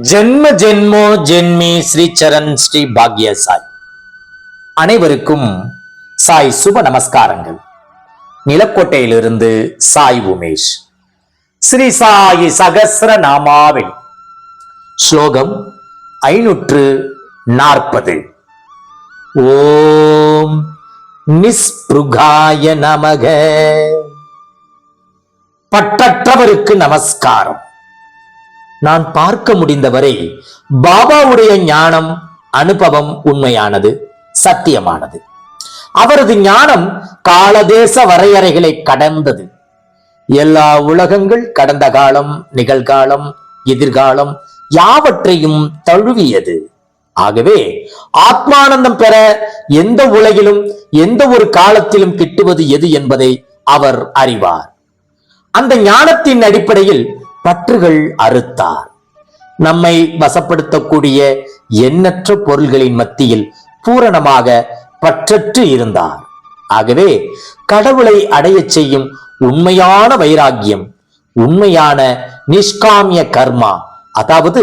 ஜென்ம ஜென்மோ ஜென்மி ஸ்ரீ சரண் ஸ்ரீ பாக்ய சாய். அனைவருக்கும் சாய் சுப நமஸ்காரங்கள். நிலக்கோட்டையிலிருந்து சாய் உமேஷ். ஸ்ரீ சாயி சகசர நாமாவில் ஸ்லோகம் ஐநூற்று நாற்பது. ஓம் நிஸ்பிருகாய நமக. பற்றற்றவருக்கு நமஸ்காரம். நான் பார்க்க முடிந்தவரை பாபாவுடைய ஞானம் அனுபவம் உண்மையானது சத்தியமானது. அவரது ஞானம் காலதேச வரையறைகளை கடந்தது. எல்லா உலகங்கள் கடந்த காலம் நிகழ்காலம் எதிர்காலம் யாவற்றையும் தழுவியது. ஆகவே ஆத்மானந்தம் பெற எந்த உலகிலும் எந்த ஒரு காலத்திலும் கிட்டுவது எது என்பதை அவர் அறிவார். அந்த ஞானத்தின் அடிப்படையில் பற்றுகள் அறுத்தார். நம்மை வசப்படுத்தக்கூடிய எண்ணற்ற பொருள்களின் மத்தியில் பூரணமாக பற்றற்று இருந்தார். ஆகவே கடவுளை அடையச் செய்யும் உண்மையான வைராக்கியம் உண்மையான நிஷ்காமிய கர்மா அதாவது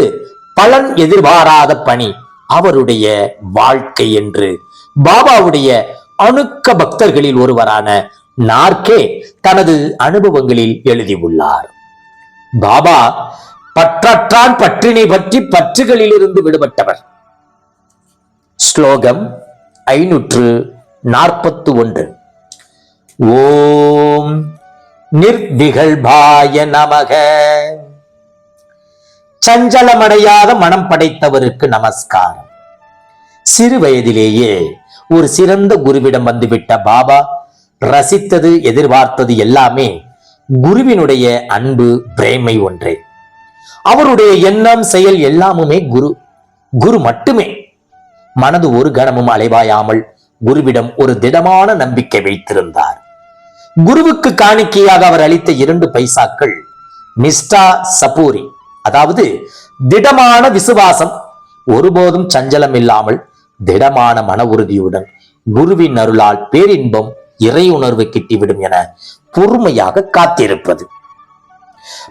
பலன் எதிர்பாராத பணி அவருடைய வாழ்க்கை என்று பாபாவுடைய அணுக்க பக்தர்களில் ஒருவரான நார்கே தனது அனுபவங்களில் எழுதியுள்ளார். பாபா பற்றற்றான் பற்றினை பற்றி பற்றுகளிலிருந்து விடுபட்டவர். ஸ்லோகம் ஐநூற்று நாற்பத்து ஒன்று ஓம் நிர்விகழ்பாய நமக. சஞ்சலமடையாத மனம் படைத்தவருக்கு நமஸ்காரம். சிறு வயதிலேயே ஒரு சிறந்த குருவிடம் வந்துவிட்ட பாபா ரசித்தது எதிர்பார்த்தது எல்லாமே குருவினுடைய அன்பு பிரேமை ஒன்றே. அவருடைய எண்ணம் செயல் எல்லாமுமே குரு. குரு மட்டுமே. மனது ஒரு கணமும் அலைவாயாமல் குருவிடம் ஒரு திடமான நம்பிக்கை வைத்திருந்தார். குருவுக்கு காணிக்கையாக அவர் அளித்த இரண்டு பைசாக்கள் நிஷ்டா சபூரி அதாவது திடமான விசுவாசம் ஒருபோதும் சஞ்சலம் இல்லாமல் திடமான மன உறுதியுடன் குருவின் அருளால் பேரின்பம் இறை உணர்வு கிட்டிவிடும் என பொறுமையாக காத்திருப்பது.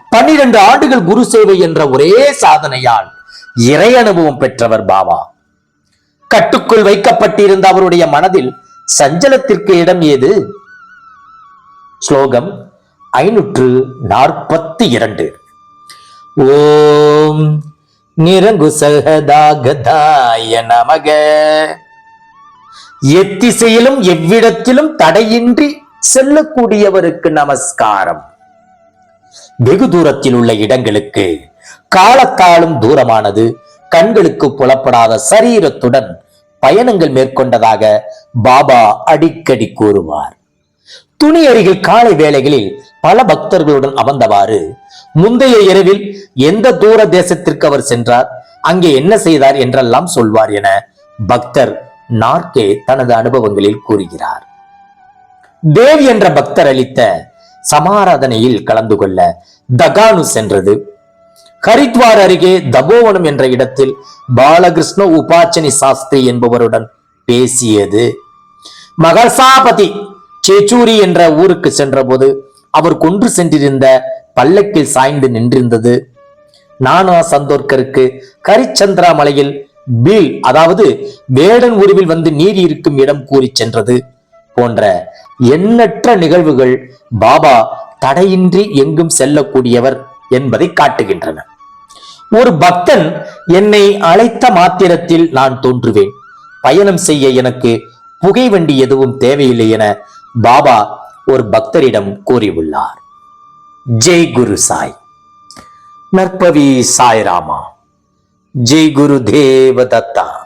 பன்னிரண்டு ஆண்டுகள் குரு சேவை என்ற ஒரே சாதனையால் இறை அனுபவம் பெற்றவர் பாபா. கட்டுக்குள் வைக்கப்பட்டிருந்த அவருடைய மனதில் சஞ்சலத்திற்கு இடம் ஏது? ஸ்லோகம் ஐநூற்று நாற்பத்தி இரண்டு. ஓம் நிரங்கு சகதாகதாய நமக. எத்திசையிலும் எவ்விடத்திலும் தடையின்றி செல்லக்கூடியவருக்கு நமஸ்காரம். வெகு தூரத்தில் உள்ள இடங்களுக்கு காலத்தாலும் தூரமானது கண்களுக்கு புலப்படாத சரீரத்துடன் பயணங்கள் மேற்கொண்டதாக பாபா அடிக்கடி கூறுவார். துணி அருகில் காலை வேளைகளில் பல பக்தர்களுடன் அமர்ந்தவாறு முந்தைய இரவில் எந்த தூர தேசத்திற்கு அவர் சென்றார் அங்கே என்ன செய்தார் என்றெல்லாம் சொல்வார் என பக்தர் நார்கே தனது அனுபவங்களில் கூறுகிறார். தேவ் என்ற பக்தர் அளித்த சமாராதனையில் கலந்து கொள்ள தகானு சென்றது. ஹரித்வார் அருகே தபோவனம் என்ற இடத்தில் பாலகிருஷ்ண உபாச்சனி சாஸ்திரி என்பவருடன் பேசியது. மகர்சாபதி சேச்சூரி என்ற ஊருக்கு சென்றபோது அவர் கொன்று சென்றிருந்த பல்லக்கில் சாய்ந்து நின்றிருந்தது. நானா சந்தோர்கருக்கு கரிச்சந்திரா மலையில் பீல் அதாவது வேடன் உருவில் வந்து நீர் இருக்கும் இடம் கூறி சென்றது போன்ற எண்ணற்ற நிகழ்வுகள் பாபா தடையின்றி எங்கும் செல்லக்கூடியவர் என்பதை காட்டுகின்றன. ஒரு பக்தன் என்னை அழைத்த மாத்திரத்தில் நான் தோன்றுவேன். பயணம் செய்ய எனக்கு புகை வண்டி எதுவும் தேவையில்லை என பாபா ஒரு பக்தரிடம் கூறியுள்ளார். ஜெய் குரு சாய். நற்பவி சாய்ராமா ஜெய் குரு தேவதத்தா